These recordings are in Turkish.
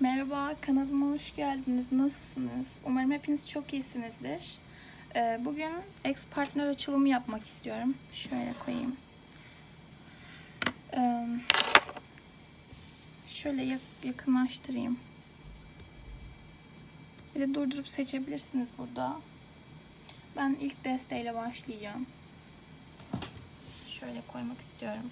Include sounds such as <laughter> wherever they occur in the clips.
Merhaba, kanalıma hoş geldiniz. Nasılsınız? Umarım hepiniz çok iyisinizdir. Ee, Bugün ex partner açılımı yapmak istiyorum. Şöyle koyayım. Ee, Şöyle yak- yakınlaştırayım. Bir de durdurup seçebilirsiniz burada. Ben ilk desteğiyle başlayacağım. Şöyle koymak istiyorum.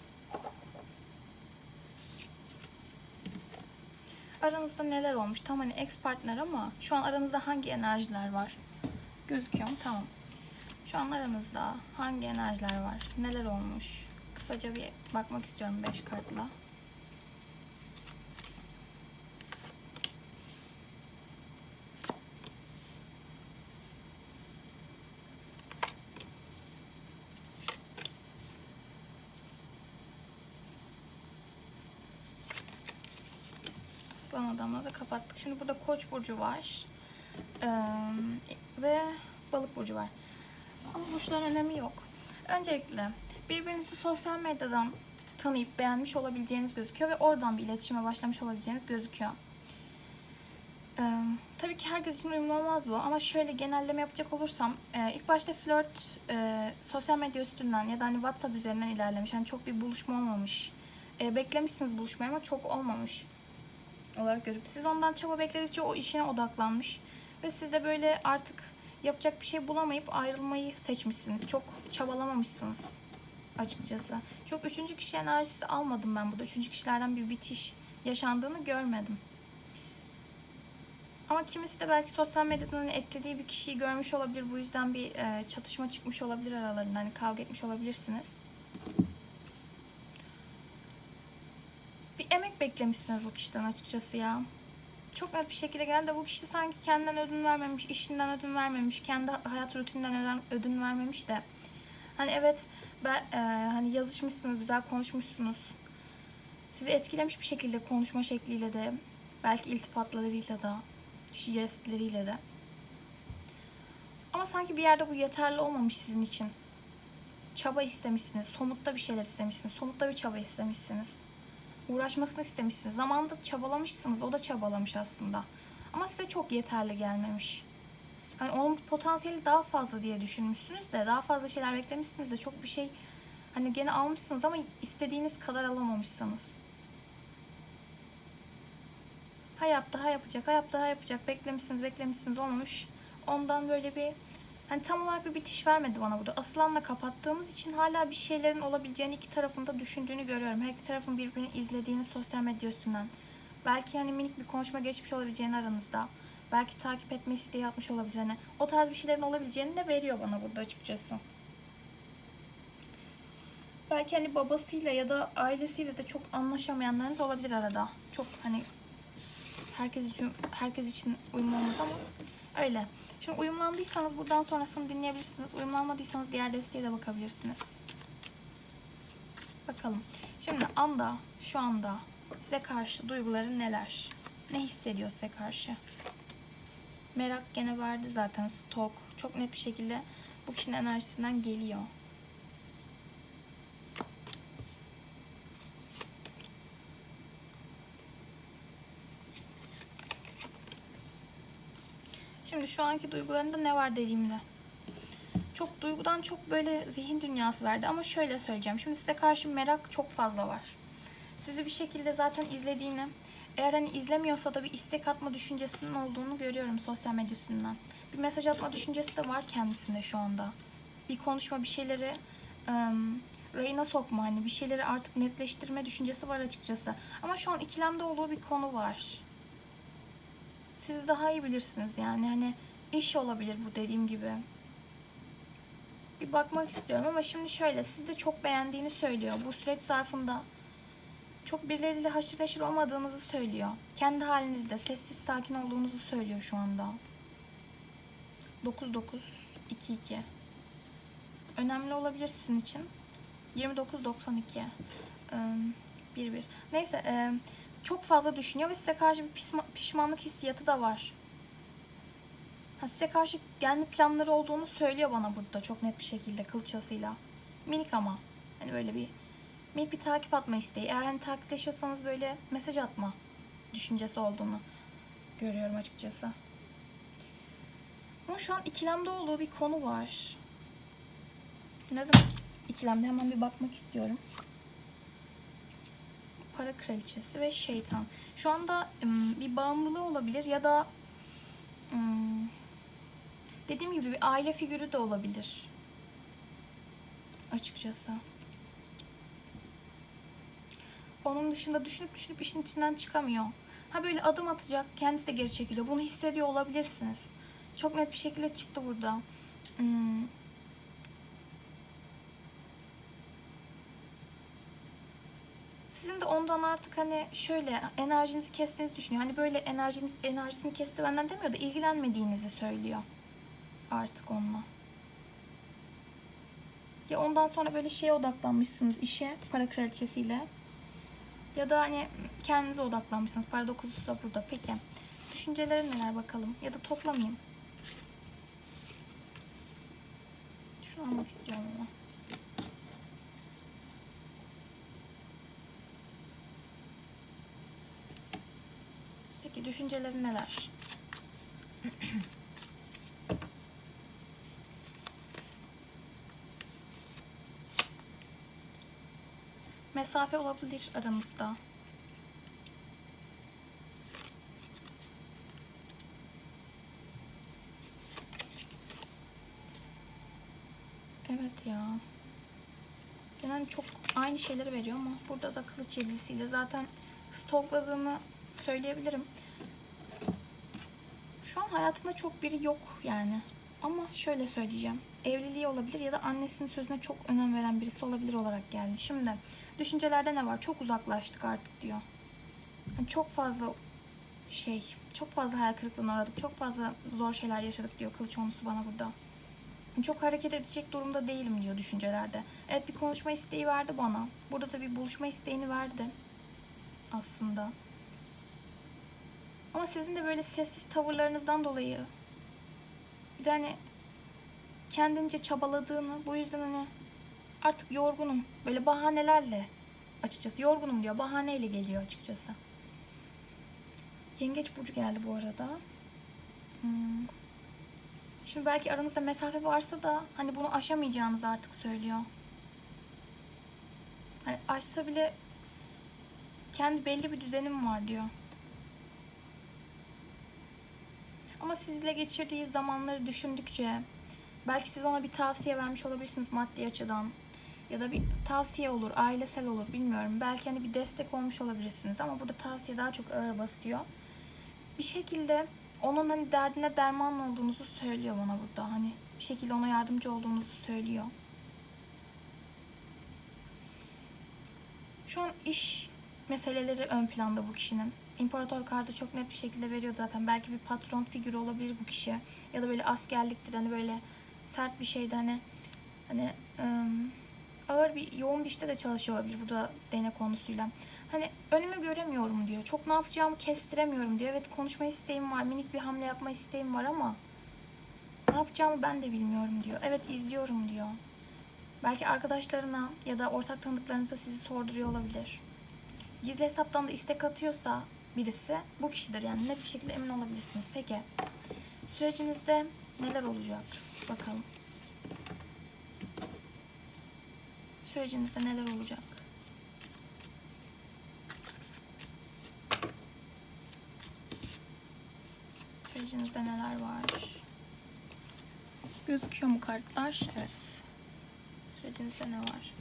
Aranızda neler olmuş? Tam hani ex partner ama şu an aranızda hangi enerjiler var? Gözüküyor mu? Tamam. Şu an aranızda hangi enerjiler var? Neler olmuş? Kısaca bir bakmak istiyorum 5 kartla. Aslan adamla da kapattık. Şimdi burada koç burcu var. Ee, ve balık burcu var. Ama burçların önemi yok. Öncelikle birbirinizi sosyal medyadan tanıyıp beğenmiş olabileceğiniz gözüküyor ve oradan bir iletişime başlamış olabileceğiniz gözüküyor. Ee, tabii ki herkes için uyumlu olmaz bu ama şöyle genelleme yapacak olursam e, ilk başta flört e, sosyal medya üstünden ya da hani WhatsApp üzerinden ilerlemiş. Hani çok bir buluşma olmamış. E, beklemişsiniz buluşmayı ama çok olmamış olarak gözüküyor. Siz ondan çaba bekledikçe o işine odaklanmış ve siz de böyle artık yapacak bir şey bulamayıp ayrılmayı seçmişsiniz. Çok çabalamamışsınız açıkçası. Çok üçüncü kişi enerjisi almadım ben burada. Üçüncü kişilerden bir bitiş yaşandığını görmedim. Ama kimisi de belki sosyal medyadan hani bir kişiyi görmüş olabilir. Bu yüzden bir e, çatışma çıkmış olabilir aralarında. Hani kavga etmiş olabilirsiniz. Bir emek beklemişsiniz bu kişiden açıkçası ya. Çok net bir şekilde geldi. Bu kişi sanki kendinden ödün vermemiş, işinden ödün vermemiş, kendi hayat rutininden ödün, vermemiş de. Hani evet ben e, hani yazışmışsınız, güzel konuşmuşsunuz. Sizi etkilemiş bir şekilde konuşma şekliyle de, belki iltifatlarıyla da, jestleriyle de. Ama sanki bir yerde bu yeterli olmamış sizin için. Çaba istemişsiniz, somutta bir şeyler istemişsiniz, somutta bir çaba istemişsiniz uğraşmasını istemişsiniz. Zamanında çabalamışsınız. O da çabalamış aslında. Ama size çok yeterli gelmemiş. Hani onun potansiyeli daha fazla diye düşünmüşsünüz de daha fazla şeyler beklemişsiniz de çok bir şey hani gene almışsınız ama istediğiniz kadar alamamışsınız. Ha yaptı, ha yapacak, ha yaptı, ha yapacak. Beklemişsiniz, beklemişsiniz olmamış. Ondan böyle bir hani tam olarak bir bitiş vermedi bana burada. Aslanla kapattığımız için hala bir şeylerin olabileceğini iki tarafında düşündüğünü görüyorum. Her iki tarafın birbirini izlediğini sosyal medya üstünden. Belki hani minik bir konuşma geçmiş olabileceğini aranızda. Belki takip etme isteği atmış olabilir. Hani o tarz bir şeylerin olabileceğini de veriyor bana burada açıkçası. Belki hani babasıyla ya da ailesiyle de çok anlaşamayanlarınız olabilir arada. Çok hani herkes için herkes için uyumlu olmaz ama öyle. Şimdi uyumlandıysanız buradan sonrasını dinleyebilirsiniz. Uyumlanmadıysanız diğer desteğe de bakabilirsiniz. Bakalım. Şimdi anda, şu anda size karşı duyguları neler? Ne hissediyor size karşı? Merak gene verdi zaten. Stok. Çok net bir şekilde bu kişinin enerjisinden geliyor. Şimdi şu anki duygularında ne var dediğimde. Çok duygudan çok böyle zihin dünyası verdi ama şöyle söyleyeceğim. Şimdi size karşı merak çok fazla var. Sizi bir şekilde zaten izlediğini, eğer hani izlemiyorsa da bir istek atma düşüncesinin olduğunu görüyorum sosyal medya üstünden. Bir mesaj atma düşüncesi de var kendisinde şu anda. Bir konuşma, bir şeyleri ım, rayına sokma hani bir şeyleri artık netleştirme düşüncesi var açıkçası. Ama şu an ikilemde olduğu bir konu var siz daha iyi bilirsiniz yani hani iş olabilir bu dediğim gibi. Bir bakmak istiyorum ama şimdi şöyle siz de çok beğendiğini söylüyor. Bu süreç zarfında çok birileriyle haşır neşir olmadığınızı söylüyor. Kendi halinizde sessiz sakin olduğunuzu söylüyor şu anda. 9922 Önemli olabilir sizin için. 2992 bir bir. Neyse e, çok fazla düşünüyor ve size karşı bir pişma, pişmanlık hissiyatı da var. Ha, size karşı gelme planları olduğunu söylüyor bana burada çok net bir şekilde kılçasıyla. Minik ama. Hani böyle bir minik bir takip atma isteği. Eğer hani takipleşiyorsanız böyle mesaj atma düşüncesi olduğunu. görüyorum açıkçası. Ama şu an ikilemde olduğu bir konu var. Ne demek ikilemde? Hemen bir bakmak istiyorum. Para kraliçesi ve şeytan. Şu anda bir bağımlılığı olabilir ya da dediğim gibi bir aile figürü de olabilir. Açıkçası. Onun dışında düşünüp düşünüp işin içinden çıkamıyor. Ha böyle adım atacak, kendisi de geri çekiliyor. Bunu hissediyor olabilirsiniz. Çok net bir şekilde çıktı burada. Hmm. Sizin de ondan artık hani şöyle enerjinizi kestiğinizi düşünüyor. Hani böyle enerjini, enerjisini kesti benden demiyor da ilgilenmediğinizi söylüyor. Artık onunla. Ya ondan sonra böyle şeye odaklanmışsınız işe, para kraliçesiyle. Ya da hani kendinize odaklanmışsınız. Para dokuzusu da burada. Peki. Düşüncelerin neler bakalım? Ya da toplamayayım. Şunu almak istiyorum ama. Peki düşüncelerin neler? <clears throat> Mesafe olabilir aranızda. Evet ya. Genelde çok aynı şeyleri veriyor ama burada da kılıç yedisiyle zaten stokladığını söyleyebilirim. Şu an hayatında çok biri yok yani. Ama şöyle söyleyeceğim. Evliliği olabilir ya da annesinin sözüne çok önem veren birisi olabilir olarak geldi. Şimdi düşüncelerde ne var? Çok uzaklaştık artık diyor. Yani çok fazla şey, çok fazla hayal kırıklığına uğradık. Çok fazla zor şeyler yaşadık diyor kılıç onusu bana burada. Yani Çok hareket edecek durumda değilim diyor düşüncelerde. Evet bir konuşma isteği verdi bana. Burada da bir buluşma isteğini verdi. Aslında. Ama sizin de böyle sessiz tavırlarınızdan dolayı bir de hani kendince çabaladığını bu yüzden hani artık yorgunum. Böyle bahanelerle açıkçası yorgunum diyor. Bahaneyle geliyor açıkçası. Yengeç burcu geldi bu arada. Hmm. Şimdi belki aranızda mesafe varsa da hani bunu aşamayacağınızı artık söylüyor. Hani aşsa bile kendi belli bir düzenim var diyor. Ama sizle geçirdiği zamanları düşündükçe belki siz ona bir tavsiye vermiş olabilirsiniz maddi açıdan. Ya da bir tavsiye olur, ailesel olur bilmiyorum. Belki hani bir destek olmuş olabilirsiniz ama burada tavsiye daha çok ağır basıyor. Bir şekilde onun hani derdine derman olduğunuzu söylüyor bana burada. Hani bir şekilde ona yardımcı olduğunuzu söylüyor. Şu an iş meseleleri ön planda bu kişinin. İmparator kartı çok net bir şekilde veriyor zaten. Belki bir patron figürü olabilir bu kişi. Ya da böyle askerliktir hani böyle sert bir şeyde hani hani ım, ağır bir yoğun bir işte de çalışıyor olabilir burada değnek konusuyla. Hani önümü göremiyorum diyor. Çok ne yapacağımı kestiremiyorum diyor. Evet konuşma isteğim var. Minik bir hamle yapma isteğim var ama ne yapacağımı ben de bilmiyorum diyor. Evet izliyorum diyor. Belki arkadaşlarına ya da ortak tanıdıklarınıza sizi sorduruyor olabilir. Gizli hesaptan da istek atıyorsa birisi bu kişidir yani net bir şekilde emin olabilirsiniz. Peki sürecinizde neler olacak bakalım. Sürecinizde neler olacak? Sürecinizde neler var? Gözüküyor mu kartlar? Evet. Sürecinizde ne var?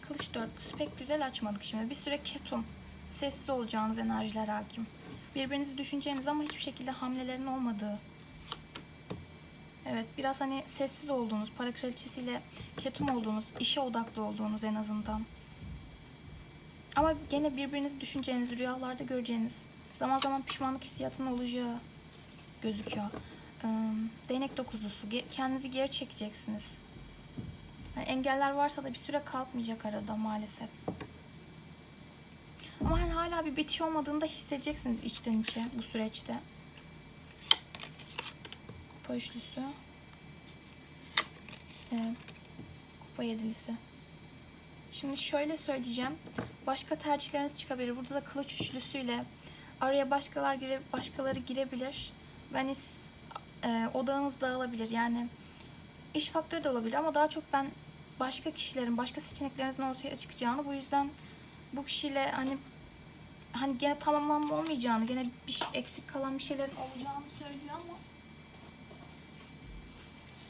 Kılıç dörtlüsü pek güzel açmadık şimdi. Bir süre ketum. Sessiz olacağınız enerjiler hakim. Birbirinizi düşüneceğiniz ama hiçbir şekilde hamlelerin olmadığı. Evet biraz hani sessiz olduğunuz, para kraliçesiyle ketum olduğunuz, işe odaklı olduğunuz en azından. Ama gene birbirinizi düşüneceğiniz, rüyalarda göreceğiniz, zaman zaman pişmanlık hissiyatının olacağı gözüküyor. Değnek dokuzusu. Kendinizi geri çekeceksiniz. Yani engeller varsa da bir süre kalkmayacak arada maalesef. Ama hani hala bir bitiş olmadığını da hissedeceksiniz içten içe bu süreçte. Kupa üçlüsü. Evet. Kupa yedilisi. Şimdi şöyle söyleyeceğim. Başka tercihleriniz çıkabilir. Burada da kılıç üçlüsüyle araya başkalar gire, başkaları girebilir. s- e, odağınız dağılabilir. Yani iş faktörü de olabilir ama daha çok ben başka kişilerin, başka seçeneklerinizin ortaya çıkacağını bu yüzden bu kişiyle hani hani gene tamamlanma olmayacağını, gene bir şey- eksik kalan bir şeylerin olacağını söylüyor ama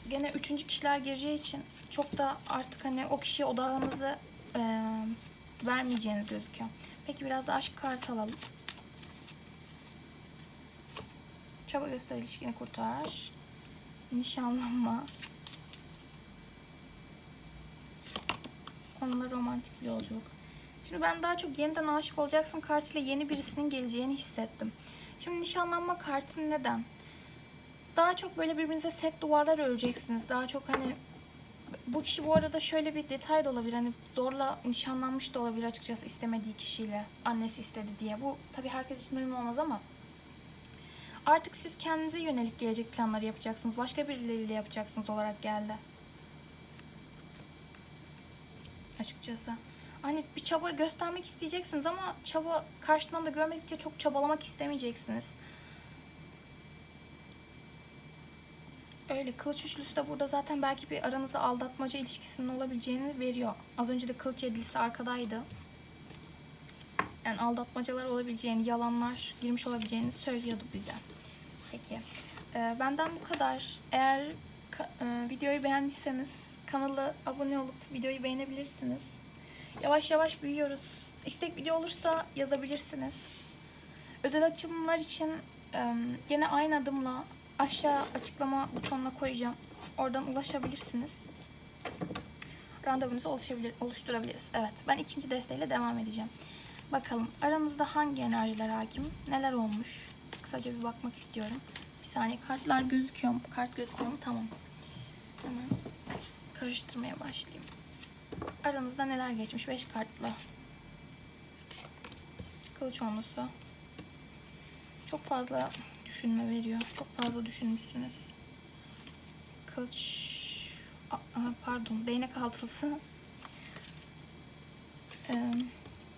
gene üçüncü kişiler gireceği için çok da artık hani o kişiye odağınızı e, vermeyeceğiniz gözüküyor. Peki biraz da aşk kartı alalım. Çaba göster ilişkini kurtar. Nişanlanma. Onunla romantik bir yolculuk. Şimdi ben daha çok yeniden aşık olacaksın kartıyla yeni birisinin geleceğini hissettim. Şimdi nişanlanma kartı neden? Daha çok böyle birbirinize set duvarlar öreceksiniz. Daha çok hani bu kişi bu arada şöyle bir detay da olabilir. Hani zorla nişanlanmış da olabilir açıkçası istemediği kişiyle. Annesi istedi diye. Bu tabii herkes için uyumlu olmaz ama artık siz kendinize yönelik gelecek planları yapacaksınız. Başka birileriyle yapacaksınız olarak geldi. Açıkçası. Hani bir çaba göstermek isteyeceksiniz ama çaba karşıdan da görmedikçe çok çabalamak istemeyeceksiniz. Öyle kılıç üçlüsü de burada zaten belki bir aranızda aldatmaca ilişkisinin olabileceğini veriyor. Az önce de kılıç yedilisi arkadaydı. Yani aldatmacalar olabileceğini, yalanlar girmiş olabileceğini söylüyordu bize. Peki. Ee, benden bu kadar. Eğer e, videoyu beğendiyseniz kanala abone olup videoyu beğenebilirsiniz. Yavaş yavaş büyüyoruz. İstek video olursa yazabilirsiniz. Özel açımlar için e, gene aynı adımla aşağı açıklama butonuna koyacağım. Oradan ulaşabilirsiniz. Randevunuzu oluşturabiliriz. Evet, ben ikinci desteğiyle devam edeceğim. Bakalım aranızda hangi enerjiler hakim? Neler olmuş? Kısaca bir bakmak istiyorum. Bir saniye kartlar gözüküyor mu? Kart gözüküyor mu? Tamam. Hemen karıştırmaya başlayayım. Aranızda neler geçmiş? 5 kartla. Kılıç onlusu. Çok fazla düşünme veriyor. Çok fazla düşünmüşsünüz. Kılıç... Pardon. Değnek altılısı. Ee,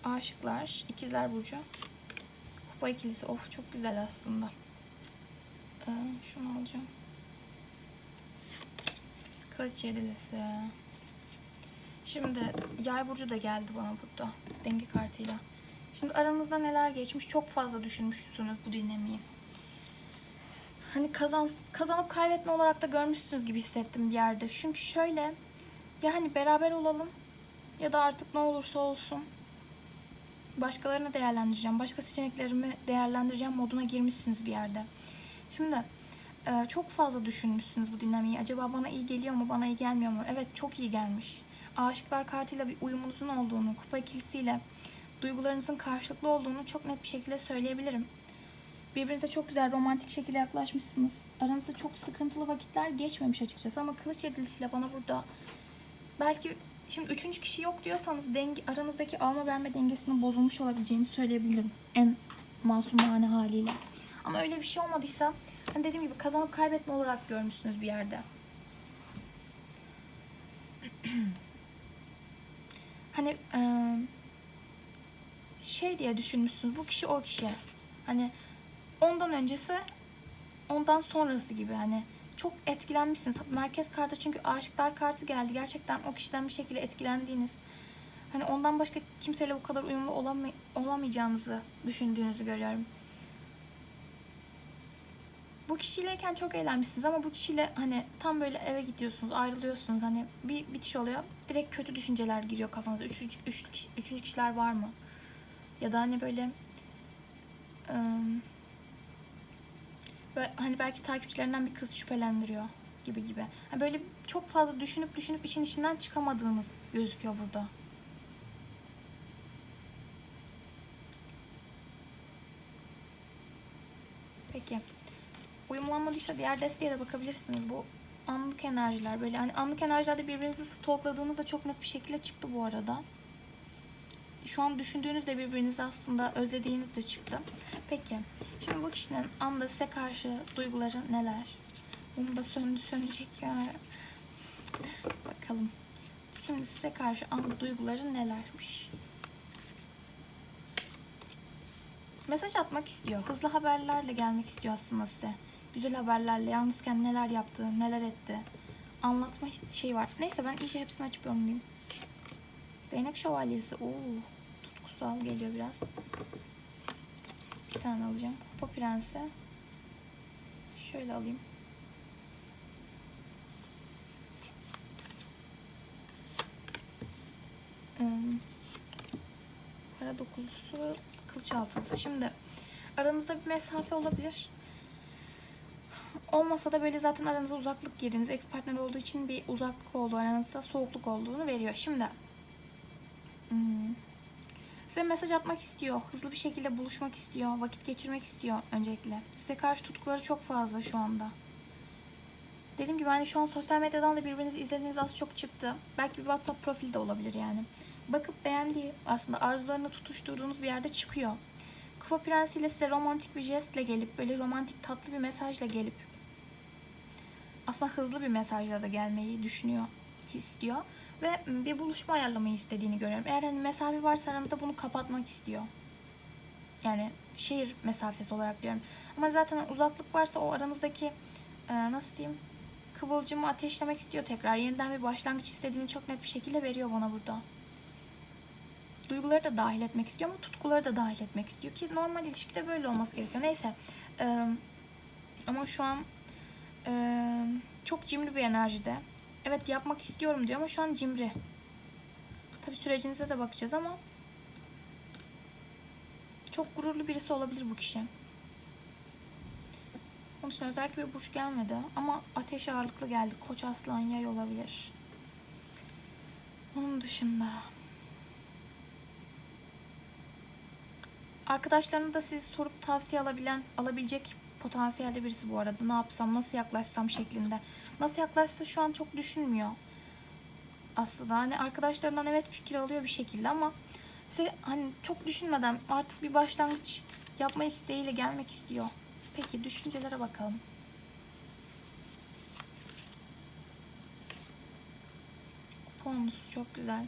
aşıklar. ikizler Burcu. Kupa ikilisi. Of çok güzel aslında. Ee, şunu alacağım. Kılıç yedilisi. Şimdi yay burcu da geldi bana burada. Denge kartıyla. Şimdi aranızda neler geçmiş çok fazla düşünmüşsünüz bu dinamiği. Hani kazan, kazanıp kaybetme olarak da görmüşsünüz gibi hissettim bir yerde. Çünkü şöyle ya hani beraber olalım ya da artık ne olursa olsun başkalarını değerlendireceğim. Başka seçeneklerimi değerlendireceğim moduna girmişsiniz bir yerde. Şimdi e, çok fazla düşünmüşsünüz bu dinamiği. Acaba bana iyi geliyor mu, bana iyi gelmiyor mu? Evet çok iyi gelmiş. Aşıklar kartıyla bir uyumunuzun olduğunu, kupa ikilisiyle duygularınızın karşılıklı olduğunu çok net bir şekilde söyleyebilirim. Birbirinize çok güzel romantik şekilde yaklaşmışsınız. Aranızda çok sıkıntılı vakitler geçmemiş açıkçası ama kılıç yedilisiyle bana burada belki şimdi üçüncü kişi yok diyorsanız denge, aranızdaki alma verme dengesinin bozulmuş olabileceğini söyleyebilirim. En masumane haliyle. Ama öyle bir şey olmadıysa hani dediğim gibi kazanıp kaybetme olarak görmüşsünüz bir yerde. <clears throat> hani eee, şey diye düşünmüşsünüz. Bu kişi o kişi. Hani ondan öncesi ondan sonrası gibi hani çok etkilenmişsiniz. Merkez kartı çünkü aşıklar kartı geldi. Gerçekten o kişiden bir şekilde etkilendiğiniz hani ondan başka kimseyle bu kadar uyumlu olama- olamayacağınızı düşündüğünüzü görüyorum. Bu kişiyleyken çok eğlenmişsiniz ama bu kişiyle hani tam böyle eve gidiyorsunuz, ayrılıyorsunuz. Hani bir bitiş oluyor. Direkt kötü düşünceler giriyor kafanıza. Üçüncü, üçlü kişi- üçüncü kişiler var mı? Ya da hani böyle ım, hani belki takipçilerinden bir kız şüphelendiriyor gibi gibi. Hani böyle çok fazla düşünüp düşünüp için içinden çıkamadığınız gözüküyor burada. Peki. Uyumlanmadıysa diğer desteğe de bakabilirsiniz. Bu anlık enerjiler böyle hani anlık enerjilerde birbirinizi stalkladığınız da çok net bir şekilde çıktı bu arada. Şu an düşündüğünüzde birbirinizi aslında özlediğiniz de çıktı. Peki. Şimdi bu kişinin anda size karşı duyguları neler? Bunu da söndü sönecek ya. Bakalım. Şimdi size karşı anda duyguları nelermiş? mesaj atmak istiyor. Hızlı haberlerle gelmek istiyor aslında size. Güzel haberlerle, yalnızken neler yaptı, neler etti. Anlatma şey var. Neyse ben iyice hepsini açıp yorumlayayım. Değnek şövalyesi. Oo, tutkusal geliyor biraz. Bir tane alacağım. Kupa prensi. Şöyle alayım. Para dokuzlusu, kılıç altılısı. Şimdi aranızda bir mesafe olabilir. Olmasa da böyle zaten aranızda uzaklık giriniz. Ex partner olduğu için bir uzaklık olduğu aranızda soğukluk olduğunu veriyor. Şimdi hmm, size mesaj atmak istiyor. Hızlı bir şekilde buluşmak istiyor. Vakit geçirmek istiyor öncelikle. Size karşı tutkuları çok fazla şu anda. Dediğim gibi hani şu an sosyal medyadan da birbirinizi izlediğiniz az çok çıktı. Belki bir WhatsApp profili de olabilir yani. Bakıp beğendiği aslında arzularını tutuşturduğunuz bir yerde çıkıyor. Kupa Prensi ile size romantik bir jestle gelip böyle romantik tatlı bir mesajla gelip aslında hızlı bir mesajla da gelmeyi düşünüyor, istiyor ve bir buluşma ayarlamayı istediğini görüyorum. Eğer hani mesafe varsa aranızda bunu kapatmak istiyor. Yani şehir mesafesi olarak diyorum. Ama zaten uzaklık varsa o aranızdaki e, nasıl diyeyim kıvılcımı ateşlemek istiyor tekrar. Yeniden bir başlangıç istediğini çok net bir şekilde veriyor bana burada. Duyguları da dahil etmek istiyor ama tutkuları da dahil etmek istiyor ki normal ilişkide böyle olması gerekiyor. Neyse. E, ama şu an e, çok cimri bir enerjide. Evet yapmak istiyorum diyor ama şu an cimri. Tabi sürecinize de bakacağız ama çok gururlu birisi olabilir bu kişi. Onun için özellikle bir burç gelmedi ama ateş ağırlıklı geldi. Koç aslan yay olabilir. Onun dışında arkadaşlarını da sizi sorup tavsiye alabilen, alabilecek potansiyelde birisi bu arada. Ne yapsam, nasıl yaklaşsam şeklinde. Nasıl yaklaşsa şu an çok düşünmüyor. Aslında hani arkadaşlarından evet fikir alıyor bir şekilde ama size hani çok düşünmeden artık bir başlangıç yapma isteğiyle gelmek istiyor. Peki düşüncelere bakalım. Bonus çok güzel.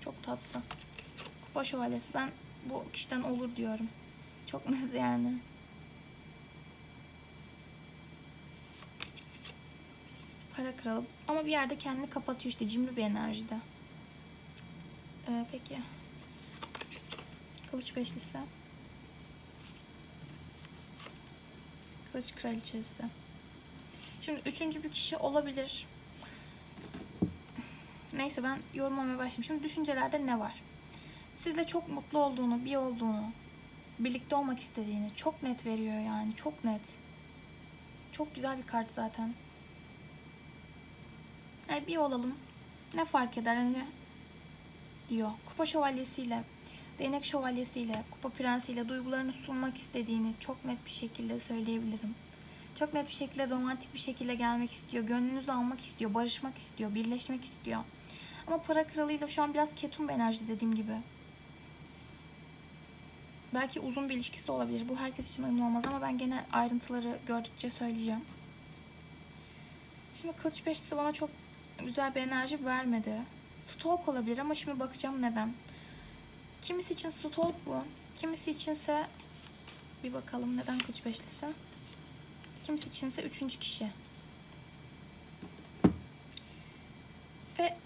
Çok tatlı. Kupa şövalyesi. Ben bu kişiden olur diyorum. Çok <laughs> net yani. Para kralı. Ama bir yerde kendini kapatıyor işte cimri bir enerjide. Ee, peki. Kılıç beşlisi. Kılıç kraliçesi. Şimdi üçüncü bir kişi olabilir. Neyse ben yorumlamaya başlayayım. Şimdi düşüncelerde ne var? Sizle çok mutlu olduğunu, bir olduğunu, birlikte olmak istediğini çok net veriyor yani. Çok net. Çok güzel bir kart zaten. Yani bir olalım. Ne fark eder hani diyor. Kupa şövalyesiyle, değnek şövalyesiyle, kupa prensiyle duygularını sunmak istediğini çok net bir şekilde söyleyebilirim. Çok net bir şekilde romantik bir şekilde gelmek istiyor. Gönlünüzü almak istiyor, barışmak istiyor, birleşmek istiyor. Ama para kralıyla şu an biraz ketum bir enerji dediğim gibi. Belki uzun bir ilişkisi olabilir. Bu herkes için uyumlu olmaz ama ben gene ayrıntıları gördükçe söyleyeceğim. Şimdi kılıç beşlisi bana çok güzel bir enerji vermedi. Stalk olabilir ama şimdi bakacağım neden. Kimisi için stalk bu. Kimisi içinse bir bakalım neden kılıç beşlisi. Kimisi içinse üçüncü kişi. Ve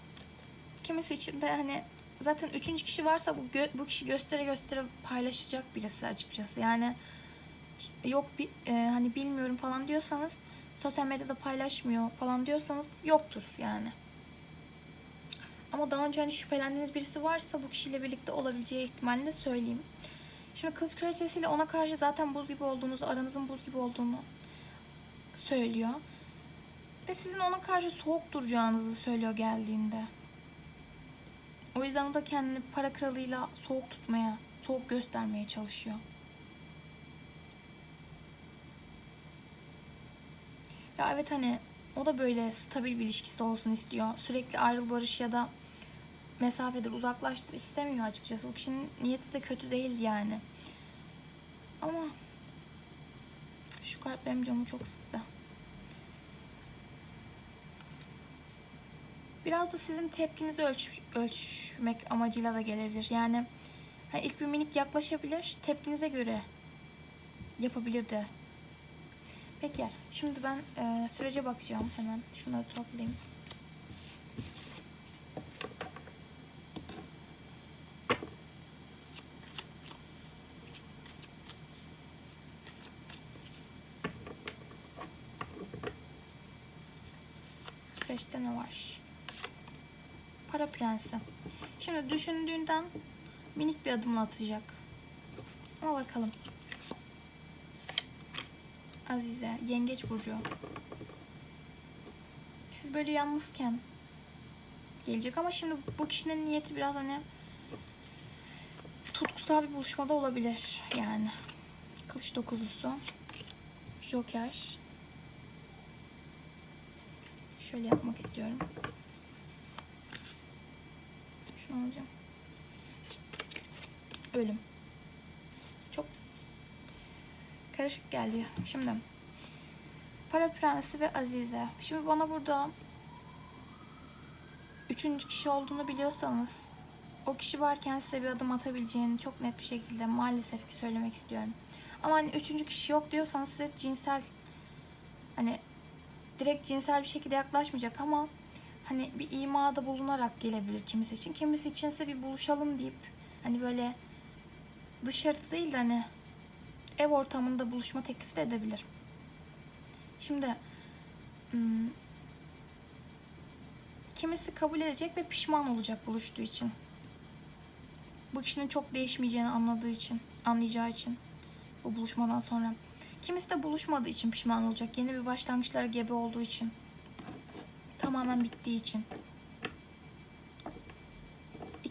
kimisi için de hani zaten üçüncü kişi varsa bu, bu kişi göstere göstere paylaşacak birisi açıkçası. Yani yok bir e, hani bilmiyorum falan diyorsanız sosyal medyada paylaşmıyor falan diyorsanız yoktur yani. Ama daha önce hani şüphelendiğiniz birisi varsa bu kişiyle birlikte olabileceği ihtimalini de söyleyeyim. Şimdi kız kraliçesiyle ona karşı zaten buz gibi olduğunuzu, aranızın buz gibi olduğunu söylüyor. Ve sizin ona karşı soğuk duracağınızı söylüyor geldiğinde. O yüzden o da kendini para kralıyla soğuk tutmaya, soğuk göstermeye çalışıyor. Ya evet hani o da böyle stabil bir ilişkisi olsun istiyor. Sürekli ayrıl barış ya da mesafedir, uzaklaştır istemiyor açıkçası. Bu kişinin niyeti de kötü değil yani. Ama şu kalp benim canımı çok sıktı. Biraz da sizin tepkinizi ölç ölçmek amacıyla da gelebilir. Yani hani ilk bir minik yaklaşabilir. Tepkinize göre yapabilir de. Peki şimdi ben e, sürece bakacağım hemen. Şunları toplayayım. Süreçte ne var? Para prensi. Şimdi düşündüğünden minik bir adımla atacak. Ama bakalım. Azize, Yengeç Burcu. Siz böyle yalnızken gelecek ama şimdi bu kişinin niyeti biraz hani tutkusal bir buluşmada olabilir yani. Kılıç dokuzlusu. Joker. Şöyle yapmak istiyorum. Şunu alacağım. Ölüm. Çok karışık geldi. Şimdi Para Prensi ve Azize. Şimdi bana burada üçüncü kişi olduğunu biliyorsanız o kişi varken size bir adım atabileceğini çok net bir şekilde maalesef ki söylemek istiyorum. Ama hani üçüncü kişi yok diyorsanız size cinsel hani direkt cinsel bir şekilde yaklaşmayacak ama hani bir imada bulunarak gelebilir kimisi için. Kimisi içinse bir buluşalım deyip hani böyle dışarıda değil de hani ev ortamında buluşma teklifi de edebilir. Şimdi hmm, kimisi kabul edecek ve pişman olacak buluştuğu için. Bu kişinin çok değişmeyeceğini anladığı için, anlayacağı için bu buluşmadan sonra. Kimisi de buluşmadığı için pişman olacak. Yeni bir başlangıçlara gebe olduğu için. Tamamen bittiği için.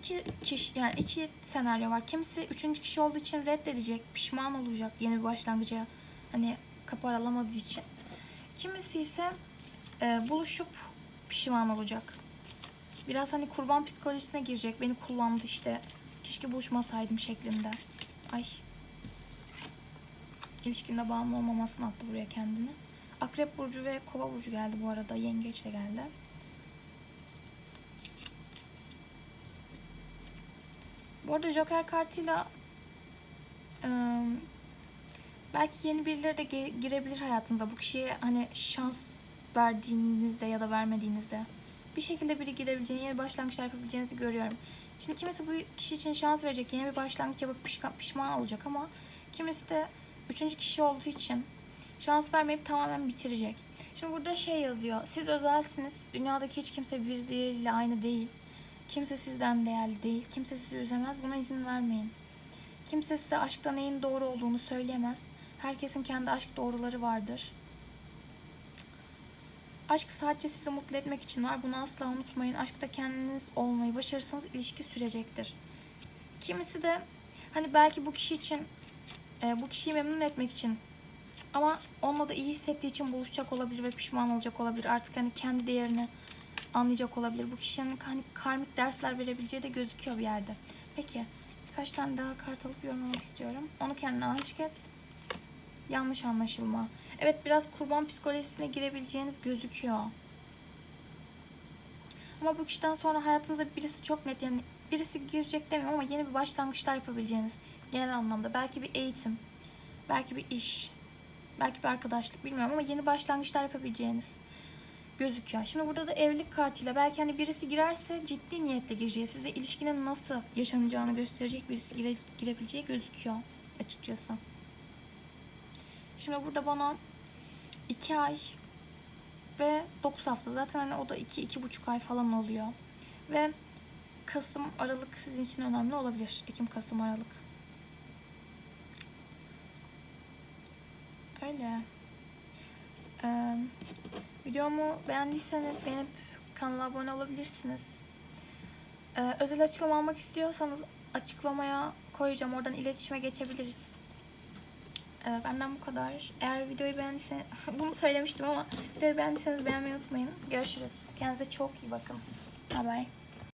İki kişi yani iki senaryo var. Kimisi üçüncü kişi olduğu için reddedecek, pişman olacak yeni bir başlangıca hani kapı aralamadığı için. Kimisi ise e, buluşup pişman olacak. Biraz hani kurban psikolojisine girecek. Beni kullandı işte. Keşke buluşmasaydım şeklinde. Ay. İlişkimde bağımlı olmamasını attı buraya kendini. Akrep burcu ve kova burcu geldi bu arada. Yengeç de geldi. Bu arada Joker kartıyla e, belki yeni birileri de girebilir hayatınıza. Bu kişiye hani şans verdiğinizde ya da vermediğinizde bir şekilde biri girebileceğini, yeni başlangıçlar yapabileceğinizi görüyorum. Şimdi kimisi bu kişi için şans verecek, yeni bir başlangıç yapıp pişman olacak ama kimisi de üçüncü kişi olduğu için şans vermeyip tamamen bitirecek. Şimdi burada şey yazıyor. Siz özelsiniz. Dünyadaki hiç kimse birbiriyle aynı değil. Kimse sizden değerli değil. Kimse sizi üzemez. Buna izin vermeyin. Kimse size aşkta neyin doğru olduğunu söyleyemez. Herkesin kendi aşk doğruları vardır. Aşk sadece sizi mutlu etmek için var. Bunu asla unutmayın. Aşkta kendiniz olmayı başarırsanız ilişki sürecektir. Kimisi de hani belki bu kişi için e, bu kişiyi memnun etmek için ama onunla da iyi hissettiği için buluşacak olabilir ve pişman olacak olabilir. Artık hani kendi değerini anlayacak olabilir. Bu kişinin hani karmik dersler verebileceği de gözüküyor bir yerde. Peki birkaç tane daha kart alıp yorumlamak istiyorum. Onu kendine aşık et. Yanlış anlaşılma. Evet biraz kurban psikolojisine girebileceğiniz gözüküyor. Ama bu kişiden sonra hayatınıza birisi çok net yani birisi girecek demiyorum ama yeni bir başlangıçlar yapabileceğiniz genel anlamda. Belki bir eğitim, belki bir iş, belki bir arkadaşlık bilmiyorum ama yeni başlangıçlar yapabileceğiniz gözüküyor. Şimdi burada da evlilik kartıyla belki hani birisi girerse ciddi niyetle gireceği, size ilişkinin nasıl yaşanacağını gösterecek birisi gire, girebileceği gözüküyor açıkçası. Şimdi burada bana 2 ay ve 9 hafta. Zaten hani o da 2 iki, 2,5 ay falan oluyor. Ve Kasım, Aralık sizin için önemli olabilir. Ekim, Kasım, Aralık. Öyle. Ee, videomu beğendiyseniz beğenip kanala abone olabilirsiniz. Ee, özel açılım almak istiyorsanız açıklamaya koyacağım. Oradan iletişime geçebiliriz. Ee, benden bu kadar. Eğer videoyu beğendiyseniz, <laughs> bunu söylemiştim ama videoyu beğendiyseniz beğenmeyi unutmayın. Görüşürüz. Kendinize çok iyi bakın. Bye bye.